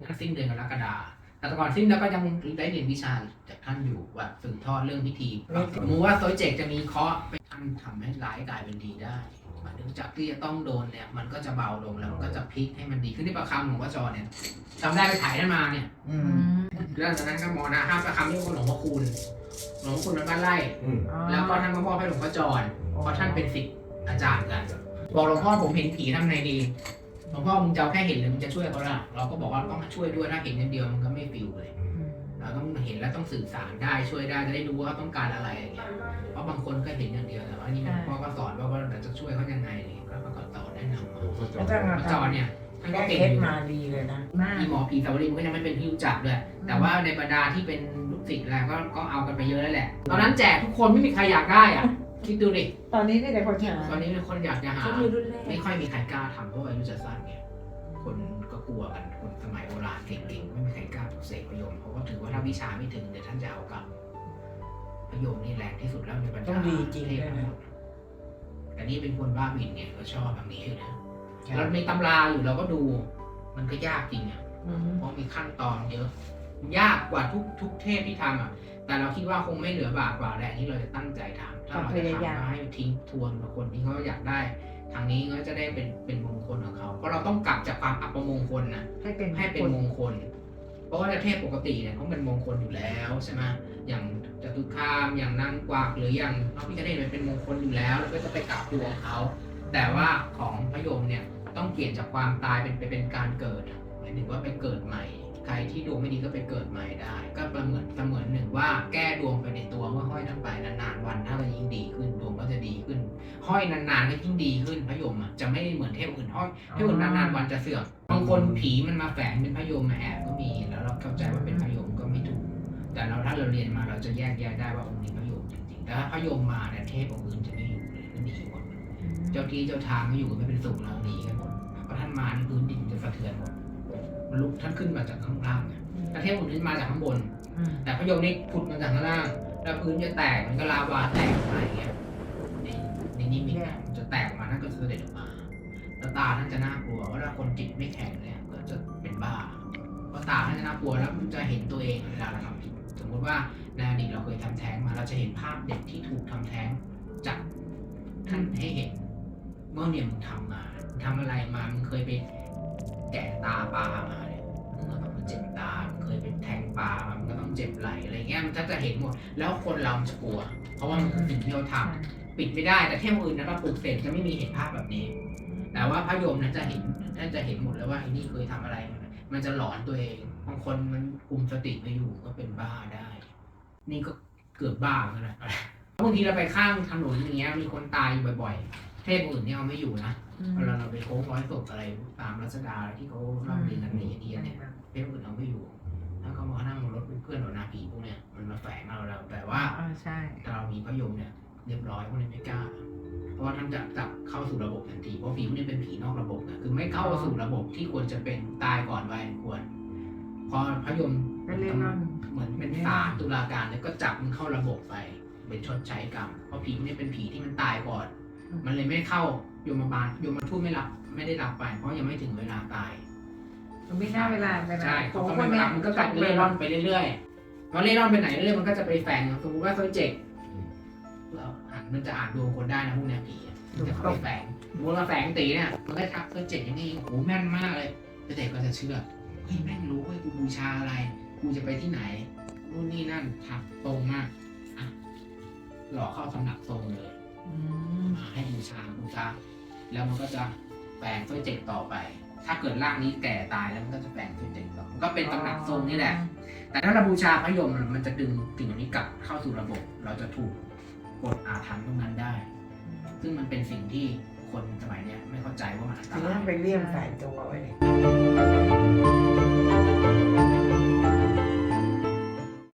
งั้นสิ้นเดือนกรกฎาแต่ก่อนสิ้นแล้วก็ยังได้เรียนวิชาจากท่านอยู่ว่าสืบทอดเรื่องพิธีสมมติว่าโซยเจกจะมีเคราะห์ไปท่านทำให้ร้ายกลายเป็นดีได้หมายถึงจากที่จะต้องโดนเนี่ย มันก็จะเบาลงแล้วมันก็จะพลิกให้มันดีขึ้นที่ประคำหลวงพ่อจอเนี่ยจำได้ไปถ่ายท่านมาเนี่ยอือืมมเรื่องนั้นก็มอนะห้ามประคำที่หลวงพ่อคูณหลวงพ่อคูณนั้นบ้านไร่อืมแล้วก็ท่านก็มอบให้หลวงพ่อจรเพราะท่านเป็นศิษย์อาจารย์กันบอกหลวงพ่อผมเห็นผีทำไงดี หลวงพ่อมึงจะเอาแค่เห็นหรือมึงจะช่วยเขาล่ะเราก็บอกว่าต้องช่วยด้วยถ้าเห็นอย่างเดียวมันก็ไม่ฟิลเลยเราต้องเห็นแล้วต้องสื่อสารได้ช่วยได้จะได้รู้ว่าเขาต้องการอะไรอย่างเงี้ยเพราะบางคนก็เห็นอย่างเดียวแต่ว่านี่หลวงพ่อก็สอนว่าว่าเราจะช่วยเขายังไงอะไรอย่างเงี้ยแล้วก็ต่อแนะนำมาพระเจ้าหลวงพ่อจรเนี่ยท่านก็แก้เก่งเคอยู่สมาดีเลยนะ มากมีหมอผีสาวรีมันก็ยังไม่เป็นที่รู้จักด้วย แต่ว่าในบรรดาที่เป็นลูกศิษย์แล้วก็ก็เอากันไปเยอะแล้วแหละตอนนั้นแจกทุกคนไม่มีใครอยากได้อะ คิดดูดิตอนนี้มีแต่คนหาตอนนี้คนอยากจะหา เขามีรุ่นแรกไม่ค่อยมีใครกล้าทำเพราะอายุจะสั้นไงคนก็กลัวกันคนสมัยโบราณเก่งๆ ไม่มีใครกล้าปลุกเสกพยมเพราะว่าถือว่าถ้าวิชาไม่ถึงเดี๋ยวท่านจะเอากลับพยมนี่แรงที่สุดแล้วในบรรดาต้องดีจริงเทด้พวยทั้งหมนะดแต่นี่เป็นคนบ้าบินไงก็ชอบแบบนี้อยู่นะเรามีตำราอยู่เราก็ดู มันก็ยากจริงอะอืมเพราะมีขั้นตอนเยอะ ยากกว่าทุกทุกเทพที่ทำอะ แต่เราคิดว่าคงไม่เหลือบากกว่าแหละที่เราจะตั้งใจทำถ้าเราจะทำก็ให้ทิ้งทวนกับคนที่เขาอยากได้ ทางนี้ก็จะได้เป็นเป็นมงคลของเขาเพราะเราต้องกลับจากความอัปมงคลนะให้เป็นให้เป็นมงคล เพราะว่าเทพปกติเนี่ยเขาเป็นมงคลอยู่แล้วใช่ไหมอย่างจตุคามอย่างนางกวักหรืออย่างพระพิฆเนศมันเป็นมงคลอยู่แล้วแล้วก็จะไปกราบตัวเขาแต่ว่าของพระโยมเนี่ยต้องเปลี่ยนจากความตายเป็นไปเป็นการเกิดอะหมายถึงว่าไปเกิดใหม่ ใครที่ดวงไม่ดีก็ไปเกิดใหม่ได้ ก็ประเหมือนเสมือนหนึ่งว่าแก้ดวงไปในตัวเมื่อห้อยท่านไปนานๆวันถ้ามันยิ่งดีขึ้นดวงก็จะดีขึ้น ห้อยนานๆก็ยิ่งดีขึ้นพะยมอะจะไม่เหมือนเทพอื่นห้อยเทพอื่นนานๆวันจะเสื่อมบางคนผีมันมาแฝงเป็นพะยมมาแอบก็มี แล้วเราเข้าใจว่าเป็นพะยมก็ไม่ถูก แต่เราถ้าเราเรียนมาเราจะแยกแยะได้ว่าองค์นี้พะยมจริงๆแต่ถ้าพะยมมาเนี่ยเทพองค์อื่นจะไม่อยู่เลยก็หนีหมดเจ้าที่เจ้าทางไม่อยู่ไม่เป็นสุขเราหนีกันหมดเพราะท่านมาในพื้นดินจะสะเทือนหมดมัน ลุกท่านขึ้นมาจากข้างล่างไงถ้าเทพองค์นี้มาจากข้างบนอืมแต่พระโยมนี่ผุดมาจากข้างล่าง แล้วพื้นจะแตกมันก็ลาวาแตกออกมาอย่างเงี้ยในในนิมิตอะมันจะแตกออกมาท่านก็จะเสด็จออกมาแล้วตาท่านจะน่ากลัวว่าถ้าคนจิตไม่แข็งเนี่ยก็จะเป็นบ้าเพราะตาท่านจะน่ากลัวแล้วมันจะเห็นตัวเองเวลาเราทำผิดสมมติว่าในอดีตเราเคยทำแท้งมาเราจะเห็นภาพเด็กที่ถูกทำแท้งจับท่านให้เห็นเมื่อเนี่ยมึงทำมามึงทำอะไรมามึงเคยไปแกะตาปลามาเนี่ยมึงก็ต้องมาเจ็บตามึงเคยไปแทงปลามามึงก็ต้องเจ็บไหลอะไรเงี้ยมันก็จะเห็นหมด แล้วคนเรามันจะกลัว เพราะว่ามันคือสิ่งที่เราทำปิดไม่ได้แต่เทพอื่นนะเราปลูกเสกจะไม่มีเห็นภาพแบบนี้ แต่ว่าพระโยมนั้นจะเห็นน่าจะเห็นหมดแล้วว่าไอ้นี่เคยทำอะไรมามันจะหลอนตัวเองบางคนมันคุมสติไม่อยู่ก็เป็นบ้าได้ นี่ก็เกือบบ้าแล้วนะบางทีเราไปข้างถนนอย่างเงี้ยมีคนตายอยู่บ่อยๆ เทพอื่นเนี่ยเอาไม่อยู่นะอืมเวลาเราไปโค้งร้อยศพอะไรตามรัชดาที่เขาเล่าเรียนกันในอินเดียเนี่ยเทพอื่นเอาไม่อยู่ถ้าเขามานั่งรถเป็นเพื่อนเรานาผีพวกเนี้ยมันมาแฝงเราเราแต่ว่าอ่าใช่ถ้าเรามีพระโยมเนี่ยเรียบร้อยพวกนี้ไม่กล้า เพราะว่าท่านจะจับเข้าสู่ระบบทันทีเพราะผีพวกนี้เป็นผีนอกระบบนะคือไม่เข้าสู่ระบบที่ควรจะเป็นตายก่อนวัยอันควร พอพระโยมก็เล่นร่อนเหมือนเป็นศาลตุลาการเนี่ยก็จับมันเข้าระบบไปเป็นชดใช้กรรมเพราะผีพวกนี้เป็นผีที่มันตายก่อน มันเลยไม่เข้าโยมบาลโยมทูตไม่รับไม่ได้รับไป เพราะยังไม่ถึงเวลาตายมันไม่น่าเวลาเวลาใช่โอ้เขาคก็นไม่เนี้ยรับมันก็กลายเป็นเล่ร่อนไปเรื่อยๆพอเล่ร่อนไปไหนเรื่อยๆมันก็จะไปแฝงสมมติว่าโซเจกเราอ่านมันจะอ่านดวงคนได้นะพวกเนี้ยผีอะมันจะเข้าไปแฝงสมมติว่าแฝงตีเนี่ยมันก็ทักโซเจกอย่างนี้โอ้โหแม่นมากเลยแต่เด็กก็จะเชื่อเฮ้ยแม่งรู้เฮ้ยกูบูชาอะไรกูจะไปที่ไหนนู่นนี่นั่นทักตรงมากอะหลอกเข้าสำนักทรงเลยอืมมาให้ บูชาบูชาแล้วมันก็จะแปลงโซเจกต่อไป ถ้าเกิดร่างนี้แก่ตายแล้วมันก็จะแปลงโซเจกต่อมันก็เป็นตำหนักทรงนี่แหละ แต่ถ้าเราบูชาพระยมมันจะดึงสิ่งเหล่านี้กลับเข้าสู่ระบบ เราจะถูกกดอาถรรพ์ตรงนั้นได้ ซึ่งมันเป็นสิ่งที่คนสมัยเนี้ยไม่เข้าใจว่ามันอันตถึงราต้ยองไปเลี่ยมใส่ตัวไว้เลย